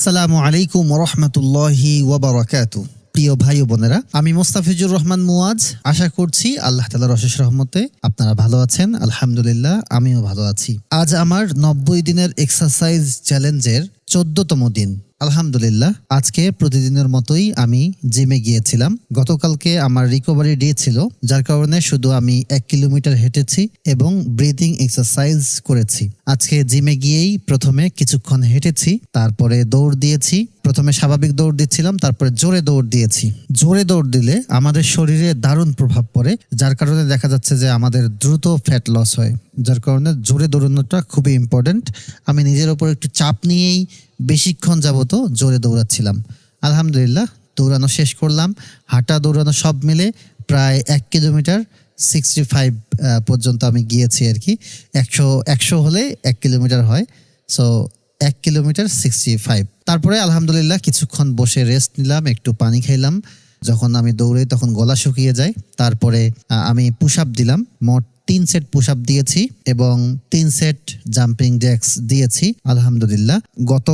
আসসালামু আলাইকুম রহমতুল্লাহি ওবরাকাতু প্রিয় ভাই বোনেরা, আমি মোস্তাফিজুর রহমান মুয়াজ। আশা করছি আল্লাহ তালার অশেষ রহমতে আপনারা ভালো আছেন। আলহামদুলিল্লাহ, আমিও ভালো আছি। আজ আমার নব্বই দিনের এক্সারসাইজ চ্যালেঞ্জের চোদ্দতম দিন। আলহামদুলিল্লাহ, আজকে প্রতিদিনের মতোই আমি জিমে গিয়েছিলাম। গতকালকে আমার রিকভারি ডে ছিল, যার কারণে শুধু আমি এক কিলোমিটার হেঁটেছি এবং ব্রিদিং এক্সারসাইজ করেছি। আজকে জিমে গিয়েই প্রথমে কিছুক্ষণ হেঁটেছি, তারপরে দৌড় দিয়েছি প্রথমে স্বাভাবিক দৌড় দিচ্ছিলাম, তারপরে জোরে দৌড় দিয়েছি। জোরে দৌড় দিলে আমাদের শরীরে দারুণ প্রভাব পড়ে, যার কারণে দেখা যাচ্ছে যে আমাদের দ্রুত ফ্যাট লস হয়, যার কারণে জোরে দৌড়ানোটা খুবই ইম্পর্ট্যান্ট আমি নিজের ওপর একটু চাপ নিয়েই বেশিক্ষণ যাবত জোরে দৌড়াচ্ছিলাম। আলহামদুলিল্লাহ, দৌড়ানো শেষ করলাম। হাঁটা, দৌড়ানো সব মিলে প্রায় এক কিলোমিটার সিক্সটি ফাইভ পর্যন্ত আমি গিয়েছি আর কি। একশো একশো হলে এক কিলোমিটার হয়। সো এক কিলোমিটার সিক্সটি ফাইভ তারপরে আলহামদুলিল্লাহ কিছুক্ষণ বসে রেস্ট নিলাম, একটু পানি খাইলাম। যখন আমি দৌড়ে তখন গলা শুকিয়ে যায়। তারপরে আমি পুশ আপ দিলাম। মোট তিন সেট পুশ আপ দিয়েছি এবং তিন সেট জাম্পিং জ্যাক্স দিয়েছি। আলহামদুলিল্লাহ। গত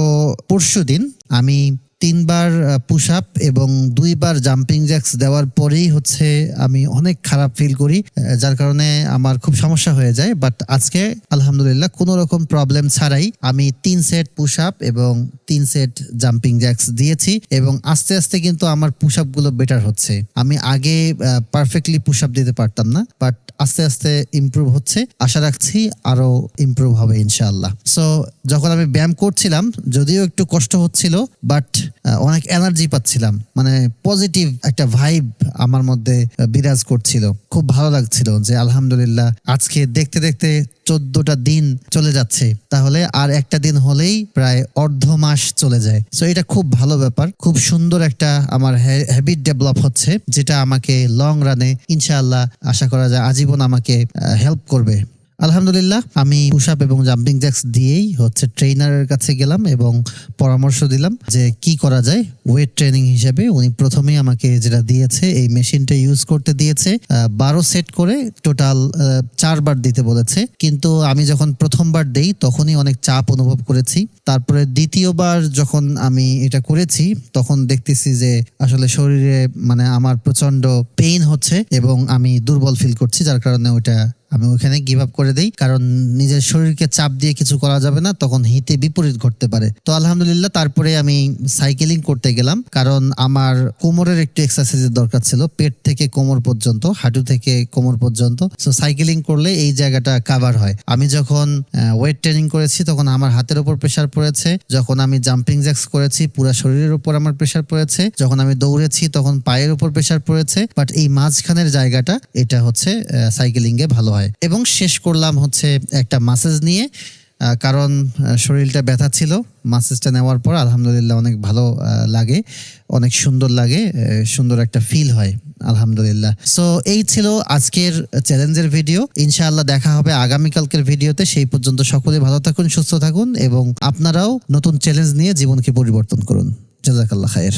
পরশু দিন আমি তিনবার পুশ আপ এবং দুইবার জাম্পিং জ্যাক্স দেওয়ার পরেই হচ্ছে আমি অনেক খারাপ ফিল করি যার কারণে আমার খুব সমস্যা হয়ে যায়। বাট আজকে আলহামদুলিল্লাহ কোনো রকম প্রবলেম ছাড়াই আমি তিন সেট পুশ আপ এবং তিন সেট জাম্পিং জ্যাক্স দিয়েছি এবং আস্তে আস্তে কিন্তু আমার পুশ আপগুলো বেটার হচ্ছে। আমি আগে পারফেক্টলি পুশ আপ দিতে পারতাম না বাট আস্তে আস্তে ইম্প্রুভ হচ্ছে। আশা রাখছি আরও ইম্প্রুভ হবে ইনশাআল্লাহ। সো যখন আমি ব্যায়াম করছিলাম, যদিও একটু কষ্ট হচ্ছিল বাট অনেক এনার্জি পাচ্ছিলাম। মানে পজিটিভ একটা ভাইব আমার মধ্যে বিরাজ করছিল। খুব ভালো লাগছিল যে আলহামদুলিল্লাহ, আজকে দেখতে দেখতে চোদ্দটা দিন চলে যাচ্ছে। তাহলে আর একটা দিন হলেই প্রায় অর্ধ মাস চলে যায়। সো এটা খুব ভালো ব্যাপার। খুব সুন্দর একটা আমার হ্যাবিট ডেভেলপ হচ্ছে, যেটা আমাকে লং রানে ইনশাআল্লাহ আশা করা যায় আজীবন আমাকে হেল্প করবে। আলহামদুলিল্লাহ, আমি পুশ এবং জাম্পিং জ্যাক্স দিয়েই হচ্ছে ট্রেনারের কাছে গেলাম এবং পরামর্শ দিলাম যে কি করা যায়। ওয়েট ট্রেনিং হিসেবে উনি প্রথমেই আমাকে যেটা দিয়েছে, এই মেশিনটা ইউজ করতে দিয়েছে। বারো সেট করে টোটাল চারবার দিতে বলেছে। কিন্তু আমি যখন প্রথমবার দেই, তখনই অনেক চাপ অনুভব করেছি। তারপরে দ্বিতীয়বার যখন আমি এটা করেছি, তখন দেখতেছি যে আসলে শরীরে মানে আমার প্রচণ্ড পেইন হচ্ছে এবং আমি দুর্বল ফিল করছি, যার কারণে ওটা আমি ওখানে গিভ আপ করে দেই, কারণ নিজের শরীরকে চাপ দিয়ে কিছু করা যাবে না, তখন হিতে বিপরীত ঘটতে পারে। তো আলহামদুলিল্লাহ, তারপরে আমি সাইকেলিং করতে গেলাম, কারণ আমার কোমরের একটু এক্সারসাইজের দরকার ছিল, পেট থেকে কোমর পর্যন্ত, হাঁটু থেকে কোমর পর্যন্ত। সো সাইকেলিং করলে এই জায়গাটা কাভার হয়। আমি যখন ওয়েট ট্রেনিং করেছি, তখন আমার হাতের উপর প্রেশার পড়েছে, যখন আমি জাম্পিং জ্যাক্স করেছি, পুরো শরীরের উপর আমার প্রেশার পড়েছে, যখন আমি দৌড়েছি, তখন পায়ের উপর প্রেশার পড়েছে বাট এই মাঝখানের জায়গাটা, এটা হচ্ছে সাইকেলিং এ ভালো হয়। এবং শেষ করলাম হচ্ছে একটা মাসেজ নিয়ে কারণ শরীরটা ব্যথা ছিল। মাসেজটা নেওয়ার পর আলহামদুলিল্লাহ অনেক ভালো লাগে, অনেক সুন্দর লাগে সুন্দর একটা ফিল হয়, আলহামদুলিল্লাহ। সো এই ছিল আজকের চ্যালেঞ্জের ভিডিও ইনশাআল্লাহ দেখা হবে আগামীকালকের ভিডিওতে সেই পর্যন্ত সকলে ভালো থাকুন, সুস্থ থাকুন এবং আপনারাও নতুন চ্যালেঞ্জ নিয়ে জীবনকে পরিবর্তন করুন। জাজাকাল্লাহ খায়ের।